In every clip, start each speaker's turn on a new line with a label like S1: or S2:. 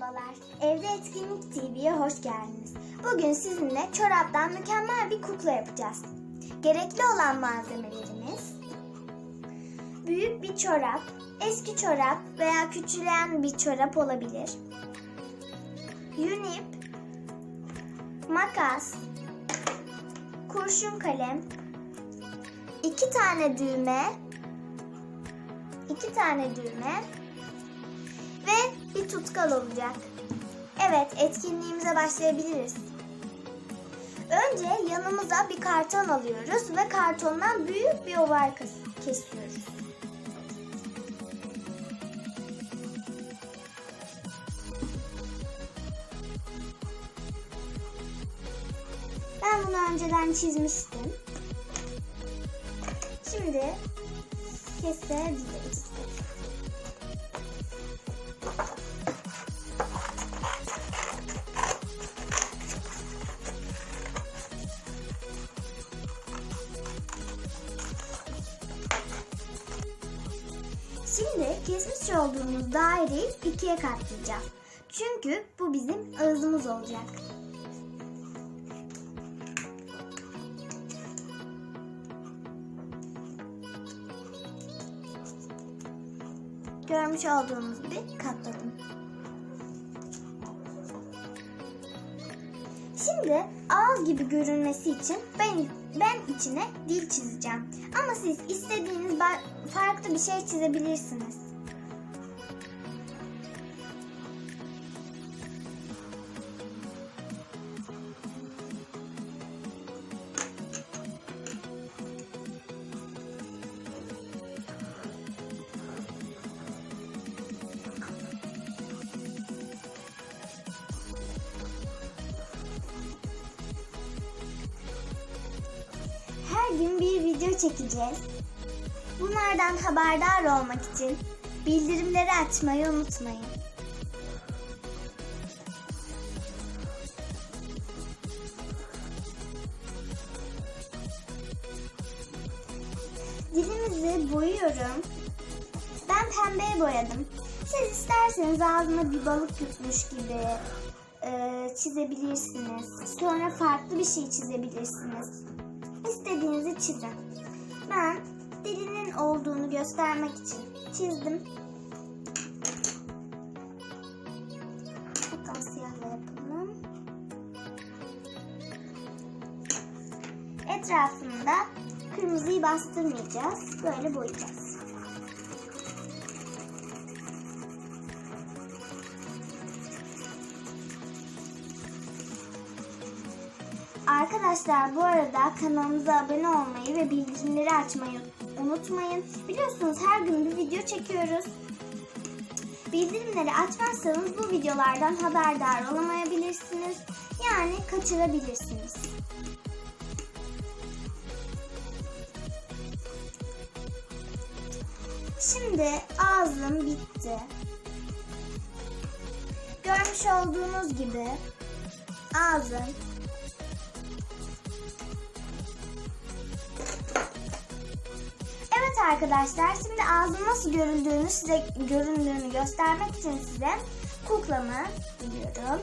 S1: Merhabalar, Evde Etkinlik TV'ye hoş geldiniz. Bugün sizinle çoraptan mükemmel bir kukla yapacağız. Gerekli olan malzemelerimiz büyük bir çorap, eski çorap veya küçülen bir çorap olabilir. Yünip, makas, kurşun kalem, iki tane düğme, iki tane düğme tutkal olacak. Evet, etkinliğimize başlayabiliriz. Önce yanımıza bir karton alıyoruz ve kartondan büyük bir oval kes- kesiyoruz. Ben bunu önceden çizmiştim. Şimdi kesebiliriz. Şimdi kesmiş olduğumuz daireyi ikiye katlayacağız. Çünkü bu bizim ağzımız olacak. Görmüş olduğunuz gibi katladım. Şimdi ağız gibi görünmesi için ben ben içine dil çizeceğim. Ama siz istediğiniz farklı bir şey çizebilirsiniz. Her gün bir video çekeceğiz. Bunlardan haberdar olmak için bildirimleri açmayı unutmayın. Dilimizi boyuyorum. Ben pembeye boyadım. Siz isterseniz ağzına bir balık yutmuş gibi e, çizebilirsiniz. Sonra farklı bir şey çizebilirsiniz. İstediğinizi çizin. Ben dilinin olduğunu göstermek için çizdim. Bakalım siyahla yapalım. Etrafında kırmızıyı bastırmayacağız. Böyle boyayacağız. Arkadaşlar bu arada kanalımıza abone olmayı ve bildirimleri açmayı unutmayın. Biliyorsunuz her gün bir video çekiyoruz. Bildirimleri açmazsanız bu videolardan haberdar olamayabilirsiniz. Yani kaçırabilirsiniz. Şimdi ağzım bitti. Görmüş olduğunuz gibi ağzım arkadaşlar şimdi ağzım nasıl görüldüğünü size göründüğünü göstermek için size kuklamı biliyorum.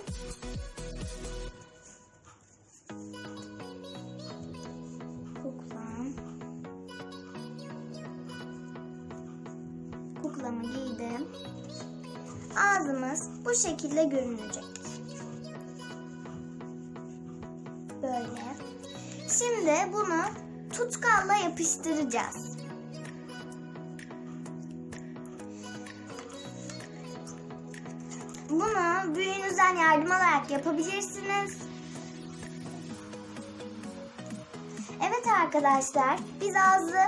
S1: Kuklam. Kuklamı giydim. Ağzımız bu şekilde görünecek. Böyle. Şimdi bunu tutkalla yapıştıracağız. Bunu büyüğünüzden yardım alarak yapabilirsiniz. Evet arkadaşlar, biz ağzı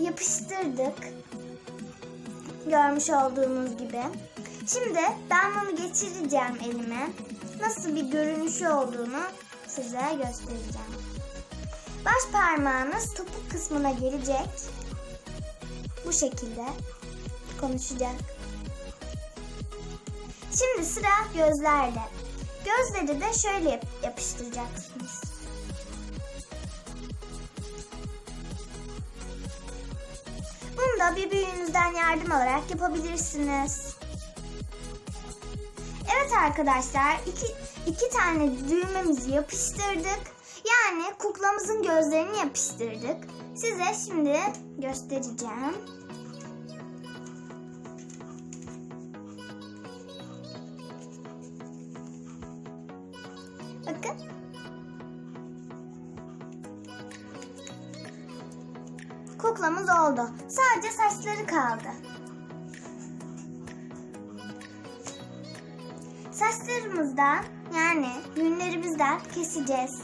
S1: yapıştırdık. Görmüş olduğunuz gibi. Şimdi ben bunu geçireceğim elime. Nasıl bir görünüşü olduğunu size göstereceğim. Baş parmağınız topuk kısmına gelecek. Bu şekilde konuşacak. Şimdi sıra gözlerle. Gözleri de şöyle yap- yapıştıracaksınız. Bunu da bir büyüğünüzden yardım alarak yapabilirsiniz. Evet arkadaşlar iki, iki tane düğmemizi yapıştırdık. Yani kuklamızın gözlerini yapıştırdık. Size şimdi göstereceğim. Kuklamız oldu. Sadece saçları kaldı. Saçlarımızdan yani yünlerimizden keseceğiz.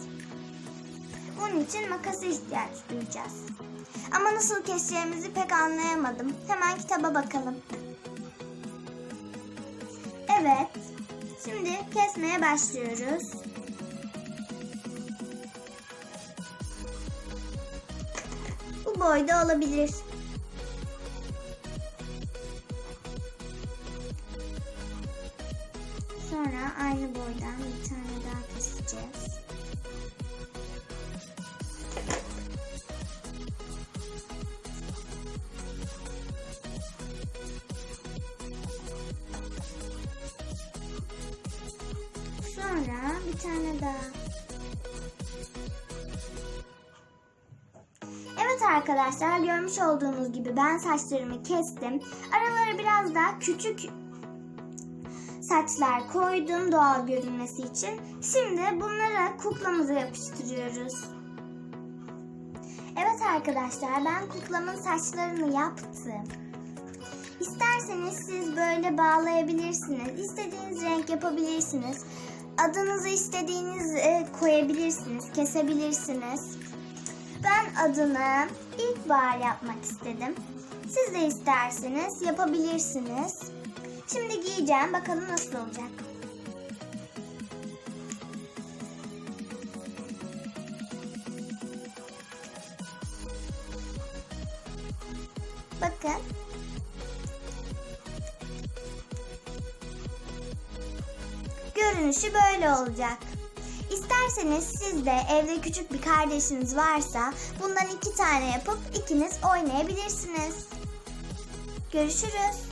S1: Bunun için makasa ihtiyaç duyacağız. Ama nasıl keseceğimizi pek anlayamadım. Hemen kitaba bakalım. Evet. Şimdi kesmeye başlıyoruz. Boyda olabilir. Sonra aynı boydan bir tane daha keseceğiz. Sonra bir tane daha. Evet arkadaşlar görmüş olduğunuz gibi ben saçlarımı kestim. Aralara biraz daha küçük saçlar koydum doğal görünmesi için. Şimdi bunları kuklamıza yapıştırıyoruz. Evet arkadaşlar ben kuklamın saçlarını yaptım. İsterseniz siz böyle bağlayabilirsiniz. İstediğiniz renk yapabilirsiniz. Adınızı istediğiniz e, koyabilirsiniz, kesebilirsiniz. Ben adını ilkbahar yapmak istedim. Siz de isterseniz yapabilirsiniz. Şimdi giyeceğim. Bakalım nasıl olacak. Bakın. Görünüşü böyle olacak. İsterseniz siz de evde küçük bir kardeşiniz varsa bundan iki tane yapıp ikiniz oynayabilirsiniz. Görüşürüz.